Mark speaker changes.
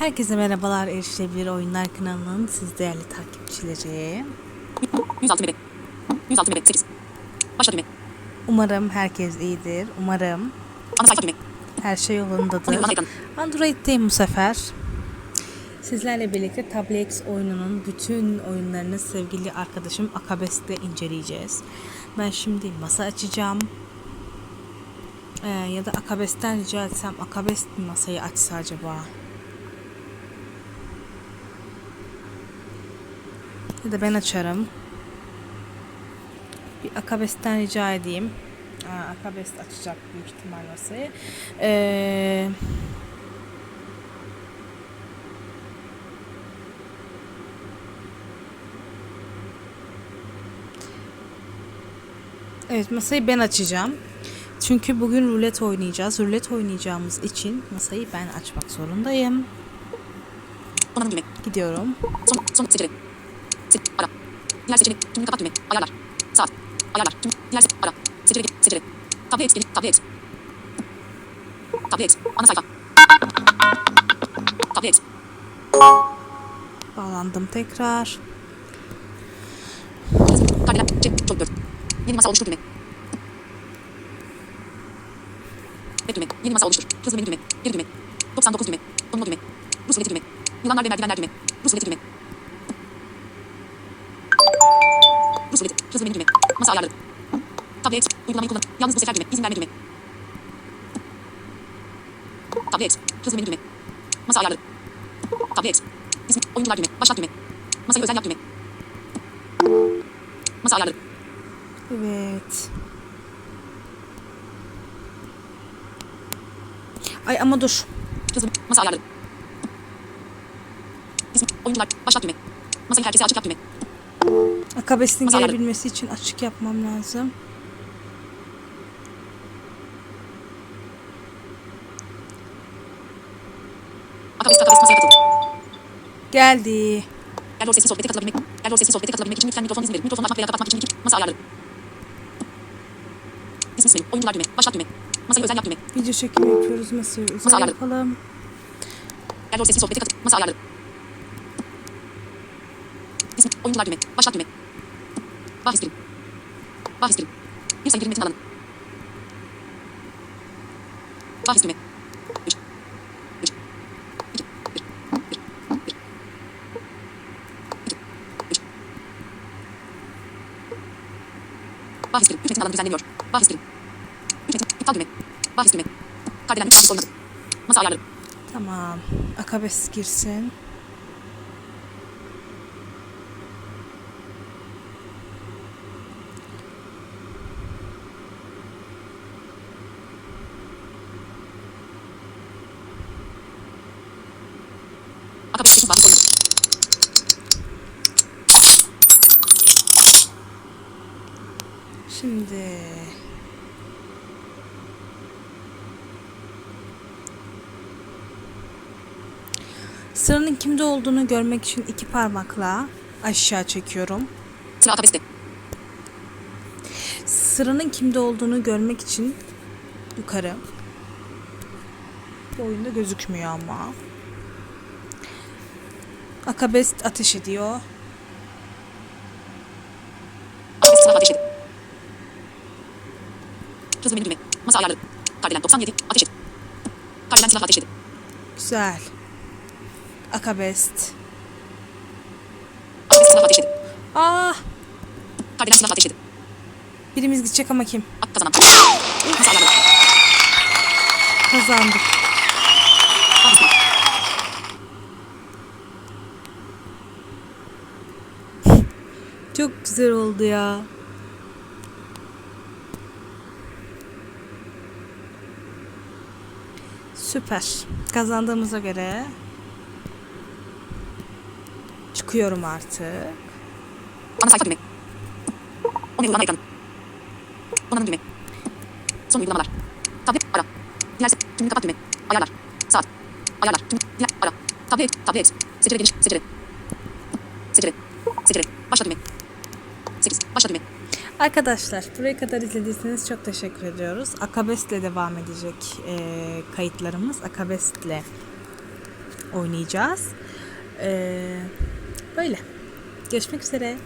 Speaker 1: Herkese merhabalar Erişilebilir Oyunlar kanalının siz değerli takipçileri.
Speaker 2: 106 bebek. 106 bebek 8. Başla düğme.
Speaker 1: Umarım herkes iyidir. Umarım
Speaker 2: Ana sayfa düğme.
Speaker 1: her şey yolundadır. Android'teyim bu sefer. Sizlerle birlikte Tablex oyununun bütün oyunlarını sevgili arkadaşım Akabest'te inceleyeceğiz. Ben şimdi masa açacağım. Ee, ya da Akabest'ten rica etsem Akabest mi masayı açsa acaba? Ya da ben açarım. Bir Akabest'ten rica edeyim. Aa, Akabest açacak büyük ihtimal masayı. Ee, Evet masayı ben açacağım. Çünkü bugün rulet oynayacağız. Rulet oynayacağımız için masayı ben açmak zorundayım. Gidiyorum.
Speaker 2: Son, son seçeneği. Seç, ara. Diğer seçeneği. Tümünü kapat düğme. Ayarlar. Saat. Ayarlar. Tüm, diğer se- ara. Seçeneği. Seçeneği. Tablet. Geri. Tablet. Tablet. Ana sayfa. Tablet.
Speaker 1: Bağlandım tekrar.
Speaker 2: Kardelen. Cep. Çok dört. Yeni masa oluştur düğme. Tek düğme. Yeni masa oluştur. Hızlı menü düğme. Geri düğme. 99 düğme. Donma düğme. Rus ruleti düğme. Yılanlar ve merdivenler düğme. Rus ruleti düğme. Rus ruleti. Hızlı menü düğme. Masa ayarları. Tablet. Uygulamayı kullan. Yalnız bu sefer düğme. İzin verme düğme. Tablet. Hızlı menü düğme. Masa ayarları. Tablet. İsmi. Oyuncular düğme. Başlat düğme. Masayı özel yap düğme. Masa ayarları.
Speaker 1: Evet. Ay ama dur.
Speaker 2: Hızlı masa ayarları. İsmi. Oyuncular. Başlat düğme. Masayı herkese açık yap düğme.
Speaker 1: Akabes'in
Speaker 2: Masa
Speaker 1: gelebilmesi için açık yapmam lazım. Geldi.
Speaker 2: Error sesli sohbete katılabilmek. Error sesli sohbete katılabilmek için lütfen mikrofon izin verin. Mikrofonu açmak veya kapatmak için iki masa ayarları. İsim menü. Oyuncular düğme. Başlat düğme. Masayı özel yap düğme.
Speaker 1: Video çekimi yapıyoruz. Masayı
Speaker 2: Masa
Speaker 1: özel
Speaker 2: ayarları.
Speaker 1: yapalım.
Speaker 2: Error sesli sohbete katıl. Masa ayarları. İsim. Oyuncular düğme. Başlat düğme. Bahis birim. Bahis birim. Bir sayı metin alanı. Bahis düğme. Üç. Üç. İki. Bir. Bir. Bir. İki. Üç. Bahis birim. Üç metin alanı düzenleniyor. Bahis birim. Üç metin. İptal düğme. Bahis düğme. Kardelen. Masa ayarları.
Speaker 1: Tamam. Akabes girsin.
Speaker 2: Akabes 8 bahis oynadı.
Speaker 1: Şimdi Sıranın kimde olduğunu görmek için iki parmakla aşağı çekiyorum.
Speaker 2: Sıra akabeste.
Speaker 1: Sıranın kimde olduğunu görmek için yukarı. Bu oyunda gözükmüyor ama. Akabest ateş ediyor.
Speaker 2: Akabes silah ateş edin. Hızlı menü düğme. Masa ayarları. Kardelen 97. Ateş et. Kardelen silah ateş edin.
Speaker 1: Güzel. Akabest.
Speaker 2: Akabes silah ateş edin.
Speaker 1: Ah!
Speaker 2: Kardelen silah ateş edin.
Speaker 1: Birimiz gidecek ama kim?
Speaker 2: Ak kazanan. Masa ayarları.
Speaker 1: Kazandık.
Speaker 2: Bahis
Speaker 1: Çok güzel oldu ya. Süper. Kazandığımıza göre çıkıyorum artık.
Speaker 2: Ana sayfa düğme. O ne uygulama ekranı. Donanım düğme. Son uygulamalar. Tablet ara. Diğer se- tümünü kapat düğme. Ayarlar. Saat. Ayarlar. Tüm. Diğer ara. Tablet. Tablet. Secere geniş. Secere. Secere. Secere. Başla düğme. 8. Başla düğme.
Speaker 1: Arkadaşlar buraya kadar izlediyseniz çok teşekkür ediyoruz. Akabest'le devam edecek eee, kayıtlarımız. Akabest'le oynayacağız. Ee, böyle. Görüşmek üzere.